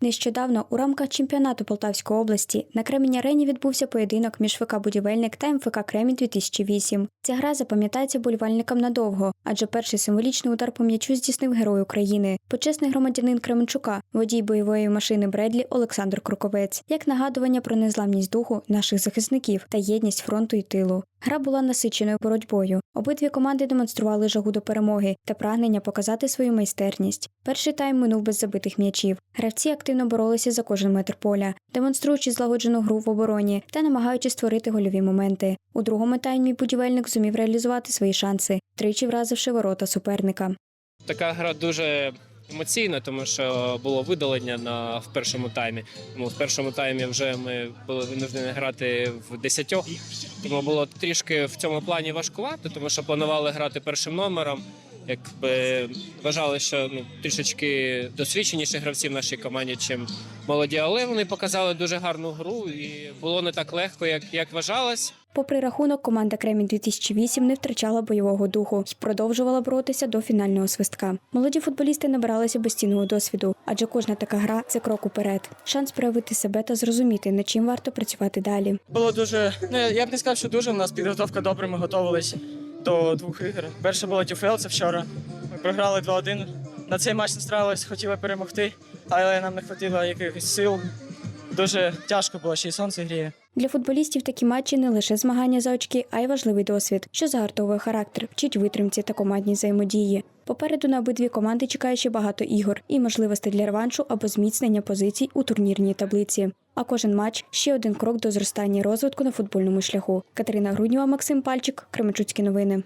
Нещодавно у рамках чемпіонату Полтавської області на Кремінь арені відбувся поєдинок між ФК Будівельник та МФК Кремінь 2008. Ця гра запам'ятається болівальникам надовго, адже перший символічний удар по м'ячу здійснив герой України, почесний громадянин Кременчука, водій бойової машини Бредлі Олександр Круковець, як нагадування про незламність духу наших захисників та єдність фронту і тилу. Гра була насиченою боротьбою. Обидві команди демонстрували жагу до перемоги та прагнення показати свою майстерність. Перший тайм минув без забитих м'ячів. Гравці активно боролися за кожен метр поля, демонструючи злагоджену гру в обороні та намагаючись створити гольові моменти. У другому таймі будівельник зумів реалізувати свої шанси, тричі вразивши ворота суперника. Така гра дуже емоційна, тому що було видалення на в першому таймі. Тому в першому таймі вже ми були винуждені грати в десятьох. Тому було трішки в цьому плані важкувато, тому що планували грати першим номером. Якби вважали, що ну трішечки досвідченіші гравці в нашій команді, чим молоді, але вони показали дуже гарну гру, і було не так легко, як, як вважалось. Попри рахунок, команда Кремінь 2008 не втрачала бойового духу і продовжувала боротися до фінального свистка. Молоді футболісти набиралися безцінного досвіду, адже кожна така гра це крок уперед, шанс проявити себе та зрозуміти, над чим варто працювати далі. Було дуже. Ну я б не сказав, що дуже. У нас підготовка добре. Ми готувалися до двох ігор. Перша була TFL, це вчора. Ми програли 2-1. На цей матч настраювалися, хотіли перемогти, але нам не вистачило якихось сил. Дуже тяжко було, ще й сонце гріє. Для футболістів такі матчі не лише змагання за очки, а й важливий досвід, що загартовує характер, вчить витримці та командній взаємодії. Попереду на обидві команди чекає ще багато ігор і можливостей для реваншу або зміцнення позицій у турнірній таблиці. А кожен матч ще один крок до зростання розвитку на футбольному шляху. Катерина Груднєва, Максим Пальчик, Кременчуцькі новини.